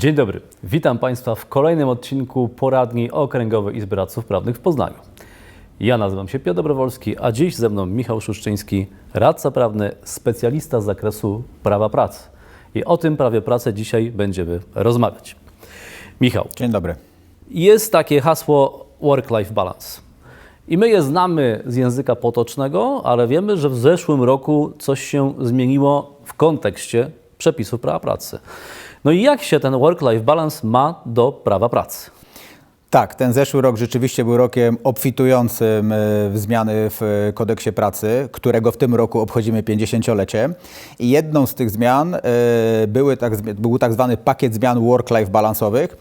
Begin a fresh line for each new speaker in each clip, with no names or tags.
Dzień dobry, witam Państwa w kolejnym odcinku poradni Okręgowej Izby Radców Prawnych w Poznaniu. Ja nazywam się Piotr Dobrowolski, a dziś ze mną Michał Szuszczyński, radca prawny, specjalista z zakresu prawa pracy. I o tym prawie pracy dzisiaj będziemy rozmawiać. Michał,
Dzień dobry.
jest takie hasło work-life balance. I my je znamy z języka potocznego, ale wiemy, że w zeszłym roku coś się zmieniło w kontekście przepisów prawa pracy. No i jak się ten work-life balance ma do prawa pracy?
Tak, ten zeszły rok rzeczywiście był rokiem obfitującym e, w zmiany w kodeksie pracy, którego w tym roku obchodzimy 50-lecie. I jedną z tych zmian e, były tak, był tak zwany pakiet zmian work-life balansowych,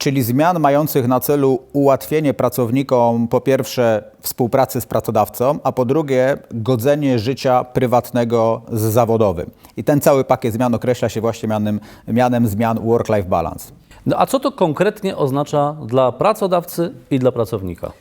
czyli zmian mających na celu ułatwienie pracownikom po pierwsze współpracy z pracodawcą, a po drugie godzenie życia prywatnego z zawodowym. I ten cały pakiet zmian określa się właśnie mianem, mianem zmian work-life balance.
No a co to konkretnie oznacza dla pracodawcy i dla pracownika?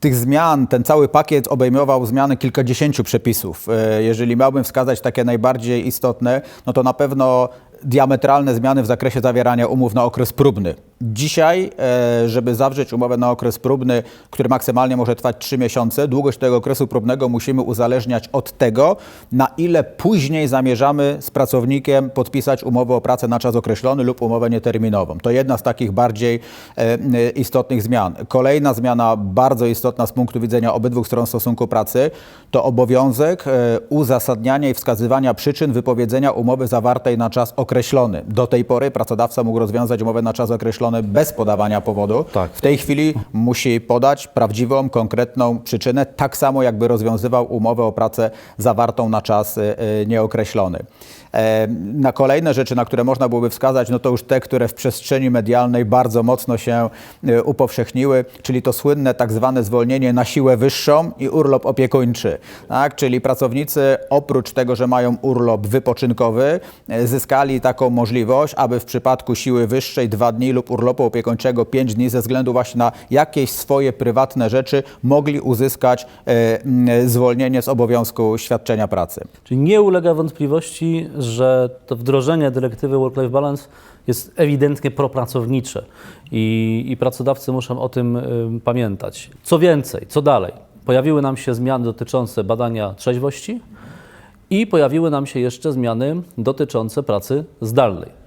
Tych zmian, ten cały pakiet obejmował zmiany kilkadziesięciu przepisów. E, Jeżeli miałbym wskazać takie najbardziej istotne, no to na pewno diametralne zmiany w zakresie zawierania umów na okres próbny. Dzisiaj, e, żeby zawrzeć umowę na okres próbny, który maksymalnie może trwać 3 miesiące, długość tego okresu próbnego musimy uzależniać od tego, na ile później zamierzamy z pracownikiem podpisać umowę o pracę na czas określony lub umowę nieterminową. To jedna z takich bardziej e, e, istotnych zmian. Kolejna zmiana, bardzo istotna z punktu widzenia obydwu stron stosunku pracy, to obowiązek uzasadniania i wskazywania przyczyn wypowiedzenia umowy zawartej na czas określony. Do tej pory pracodawca mógł rozwiązać umowę na czas określony bez podawania powodu.
Tak.
W tej chwili musi podać prawdziwą, konkretną przyczynę, tak samo jakby rozwiązywał umowę o pracę zawartą na czas e, e, nieokreślony. E, Na kolejne rzeczy, na które można byłoby wskazać, no to już te, które w przestrzeni medialnej bardzo mocno się e, upowszechniły, czyli to słynne tak zwane zwolnienie na siłę wyższą i urlop opiekuńczy. Tak? Czyli pracownicy oprócz tego, że mają urlop wypoczynkowy, e, zyskali taką możliwość, aby w przypadku siły wyższej dwa dni lub urlopu opiekuńczego pięć dni ze względu właśnie na jakieś swoje prywatne rzeczy mogli uzyskać e, m, zwolnienie z obowiązku świadczenia pracy.
Czyli nie ulega wątpliwości, że to wdrożenie dyrektywy Work-Life Balance jest ewidentnie propracownicze i, i pracodawcy muszą o tym ym, pamiętać. Co więcej, co dalej? Pojawiły nam się zmiany dotyczące badania trzeźwości i pojawiły nam się jeszcze zmiany dotyczące pracy zdalnej.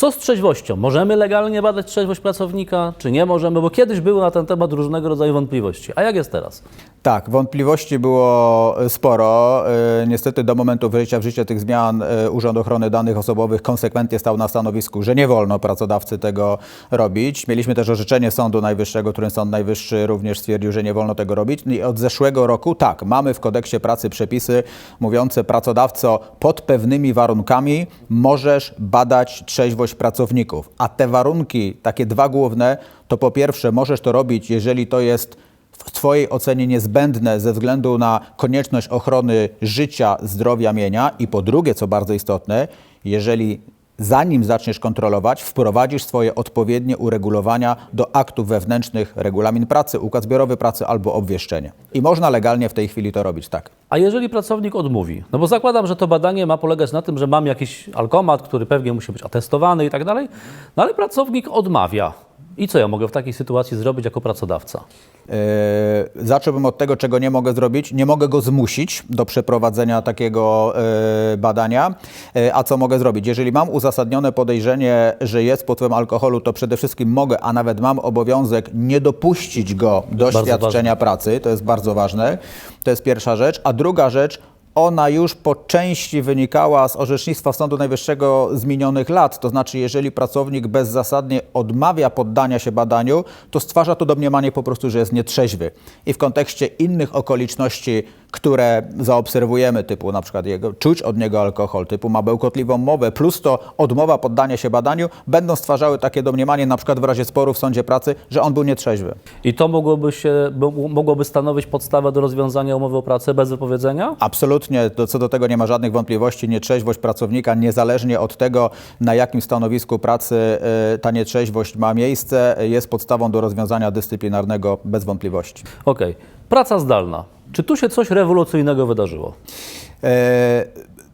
Co z trzeźwością? Możemy legalnie badać trzeźwość pracownika, czy nie możemy? Bo kiedyś były na ten temat różnego rodzaju wątpliwości. A jak jest teraz?
Tak, wątpliwości było e, sporo. E, Niestety do momentu wejścia w życie tych zmian e, Urząd Ochrony Danych Osobowych konsekwentnie stał na stanowisku, że nie wolno pracodawcy tego robić. Mieliśmy też orzeczenie Sądu Najwyższego, którym Sąd Najwyższy również stwierdził, że nie wolno tego robić. I od zeszłego roku tak, mamy w kodeksie pracy przepisy mówiące pracodawco pod pewnymi warunkami możesz badać trzeźwość pracowników. A te warunki, takie dwa główne, to po pierwsze możesz to robić, jeżeli to jest w Twojej ocenie niezbędne ze względu na konieczność ochrony życia, zdrowia, mienia i po drugie, co bardzo istotne, jeżeli zanim zaczniesz kontrolować, wprowadzisz swoje odpowiednie uregulowania do aktów wewnętrznych, regulamin pracy, układ zbiorowy pracy albo obwieszczenie. I można legalnie w tej chwili to robić, tak.
A jeżeli pracownik odmówi? No bo zakładam, że to badanie ma polegać na tym, że mam jakiś alkomat, który pewnie musi być atestowany i tak dalej, no ale pracownik odmawia. I co ja mogę w takiej sytuacji zrobić jako pracodawca?
Yy, Zacząłbym od tego, czego nie mogę zrobić. Nie mogę go zmusić do przeprowadzenia takiego yy, badania. Yy, A co mogę zrobić? Jeżeli mam uzasadnione podejrzenie, że jest pod wpływem alkoholu, to przede wszystkim mogę, a nawet mam obowiązek nie dopuścić go do
Bardzo
świadczenia pracy. To jest bardzo ważne. To jest pierwsza rzecz. A druga rzecz, ona już po części wynikała z orzecznictwa Sądu Najwyższego z minionych lat. To znaczy, jeżeli pracownik bezzasadnie odmawia poddania się badaniu, to stwarza to domniemanie po prostu, że jest nietrzeźwy. I w kontekście innych okoliczności, które zaobserwujemy, typu na przykład jego, czuć od niego alkohol, typu ma bełkotliwą mowę, plus to odmowa poddania się badaniu, będą stwarzały takie domniemanie, na przykład w razie sporu w sądzie pracy, że on był nietrzeźwy.
I to mogłoby, się, mogłoby stanowić podstawę do rozwiązania umowy o pracę bez wypowiedzenia?
Absolutnie, co do tego nie ma żadnych wątpliwości. Nietrzeźwość pracownika, niezależnie od tego, na jakim stanowisku pracy y, ta nietrzeźwość ma miejsce, jest podstawą do rozwiązania dyscyplinarnego bez wątpliwości.
Okej. Praca zdalna. Czy tu się coś rewolucyjnego wydarzyło?
E,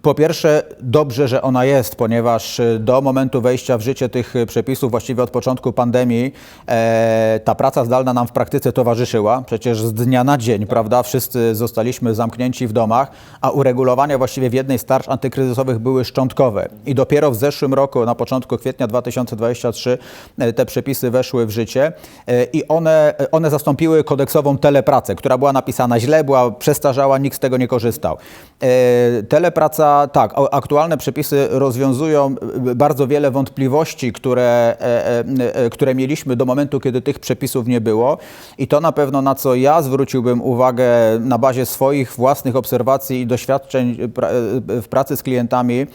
Po pierwsze, dobrze, że ona jest, ponieważ y, do momentu wejścia w życie tych y, przepisów, właściwie od początku pandemii, e, ta praca zdalna nam w praktyce towarzyszyła. Przecież z dnia na dzień, prawda, wszyscy zostaliśmy zamknięci w domach, a uregulowania właściwie w jednej z tarcz antykryzysowych były szczątkowe. I dopiero w zeszłym roku, na początku kwietnia 2023, e, te przepisy weszły w życie e, i one, one zastąpiły kodeksową telepracę, która była napisana źle, była przestarzała, nikt z tego nie korzystał. E, Telepraca, tak, aktualne przepisy rozwiązują e, bardzo wiele wątpliwości, które, e, e, e, które mieliśmy do momentu, kiedy tych przepisów nie było. I to na pewno, na co ja zwróciłbym uwagę na bazie swoich własnych obserwacji i doświadczeń e, w pracy z klientami,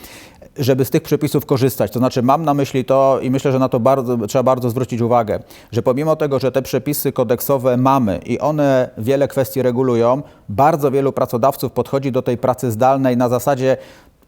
żeby z tych przepisów korzystać. To znaczy mam na myśli to i myślę, że na to bardzo, trzeba bardzo zwrócić uwagę, że pomimo tego, że te przepisy kodeksowe mamy i one wiele kwestii regulują, bardzo wielu pracodawców podchodzi do tej pracy zdalnej na zasadzie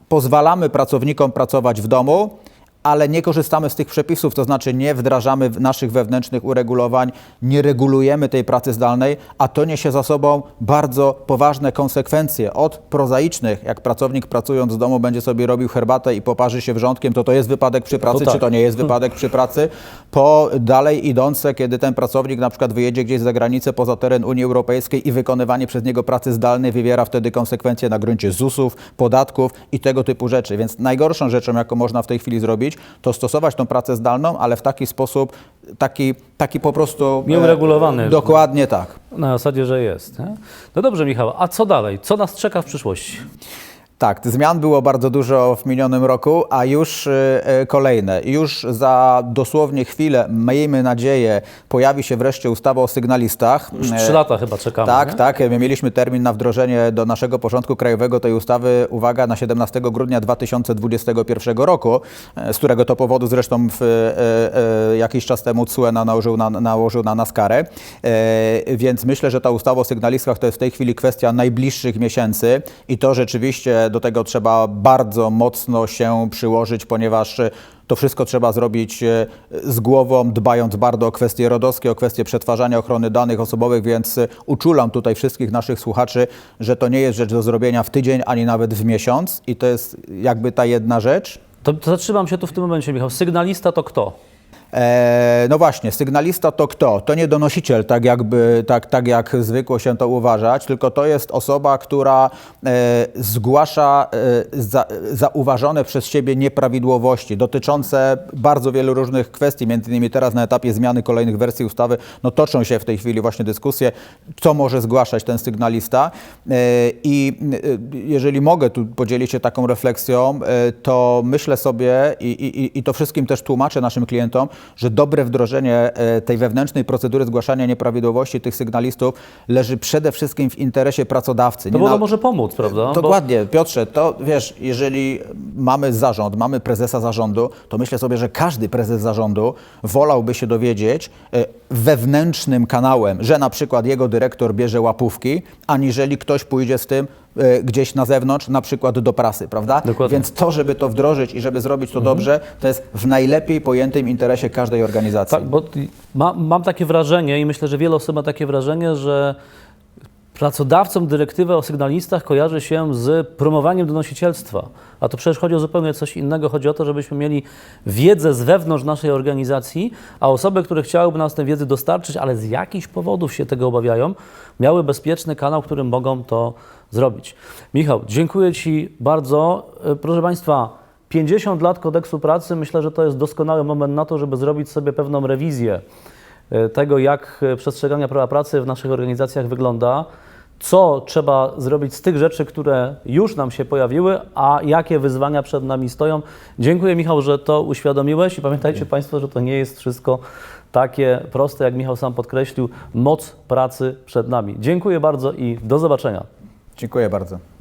pozwalamy pracownikom pracować w domu, ale nie korzystamy z tych przepisów, to znaczy nie wdrażamy naszych wewnętrznych uregulowań, nie regulujemy tej pracy zdalnej, a to niesie za sobą bardzo poważne konsekwencje. Od prozaicznych, jak pracownik pracując z domu będzie sobie robił herbatę i poparzy się wrzątkiem, to to jest wypadek przy pracy,
To tak.
czy to nie jest wypadek przy pracy, po dalej idące, kiedy ten pracownik na przykład wyjedzie gdzieś za granicę poza teren Unii Europejskiej i wykonywanie przez niego pracy zdalnej wywiera wtedy konsekwencje na gruncie ZUS-ów, podatków i tego typu rzeczy. Więc najgorszą rzeczą, jaką można w tej chwili zrobić, to stosować tą pracę zdalną, ale w taki sposób, taki, taki po prostu...
Nieuregulowany.
E, dokładnie tak.
Na zasadzie, że jest. Nie? No dobrze, Michał, a co dalej? Co nas czeka w przyszłości?
Tak, zmian było bardzo dużo w minionym roku, a już y, y, kolejne. Już za dosłownie chwilę, miejmy nadzieję, pojawi się wreszcie ustawa o sygnalistach.
Już trzy lata chyba czekamy.
Tak,
nie?
tak. My mieliśmy termin na wdrożenie do naszego porządku krajowego tej ustawy, uwaga, na 17 grudnia 2021 roku, e, z którego to powodu zresztą w, e, e, jakiś czas temu CUE na, nałożył, na, nałożył na nas karę. E, więc myślę, że ta ustawa o sygnalistach to jest w tej chwili kwestia najbliższych miesięcy i to rzeczywiście do tego trzeba bardzo mocno się przyłożyć, ponieważ e, to wszystko trzeba zrobić e, z głową, dbając bardzo o kwestie rodowskie, o kwestie przetwarzania ochrony danych osobowych, więc e, uczulam tutaj wszystkich naszych słuchaczy, że to nie jest rzecz do zrobienia w tydzień, ani nawet w miesiąc i to jest jakby ta jedna rzecz.
To, zatrzymam się tu w tym momencie, Michał. Sygnalista to kto?
E, no właśnie, sygnalista to kto? To nie donosiciel, tak, jakby, tak, tak jak zwykło się to uważać, tylko to jest osoba, która e, zgłasza e, za, zauważone przez siebie nieprawidłowości dotyczące bardzo wielu różnych kwestii, między innymi teraz na etapie zmiany kolejnych wersji ustawy, no toczą się w tej chwili właśnie dyskusje, co może zgłaszać ten sygnalista i jeżeli mogę tu podzielić się taką refleksją, to myślę sobie i, i, i to wszystkim też tłumaczę naszym klientom, że dobre wdrożenie e, tej wewnętrznej procedury zgłaszania nieprawidłowości tych sygnalistów leży przede wszystkim w interesie pracodawcy.
No bo
na-
to może pomóc, prawda? Bo,
Dokładnie, Piotrze, to wiesz, jeżeli mamy zarząd, mamy prezesa zarządu, to myślę sobie, że każdy prezes zarządu wolałby się dowiedzieć e, wewnętrznym kanałem, że na przykład jego dyrektor bierze łapówki, aniżeli ktoś pójdzie z tym e, gdzieś na zewnątrz, na przykład do prasy, prawda?
Dokładnie.
Więc to, żeby to wdrożyć i żeby zrobić to dobrze, to jest w najlepiej pojętym interesie każdej organizacji.
Tak, bo ma, mam takie wrażenie i myślę, że wiele osób ma takie wrażenie, że pracodawcom dyrektywę o sygnalistach kojarzy się z promowaniem donosicielstwa. A to przecież chodzi o zupełnie coś innego. Chodzi o to, żebyśmy mieli wiedzę z wewnątrz naszej organizacji, a osoby, które chciałyby nas tę wiedzę dostarczyć, ale z jakichś powodów się tego obawiają, miały bezpieczny kanał, którym mogą to zrobić. Michał, dziękuję Ci bardzo. E, Proszę Państwa, 50 lat kodeksu pracy, myślę, że to jest doskonały moment na to, żeby zrobić sobie pewną rewizję tego, jak e, przestrzeganie prawa pracy w naszych organizacjach wygląda, co trzeba zrobić z tych rzeczy, które już nam się pojawiły, a jakie wyzwania przed nami stoją. Dziękuję Michał, że to uświadomiłeś i pamiętajcie Państwo, że to nie jest wszystko takie proste, jak Michał sam podkreślił, moc pracy przed nami. Dziękuję bardzo i do zobaczenia.
Dziękuję bardzo.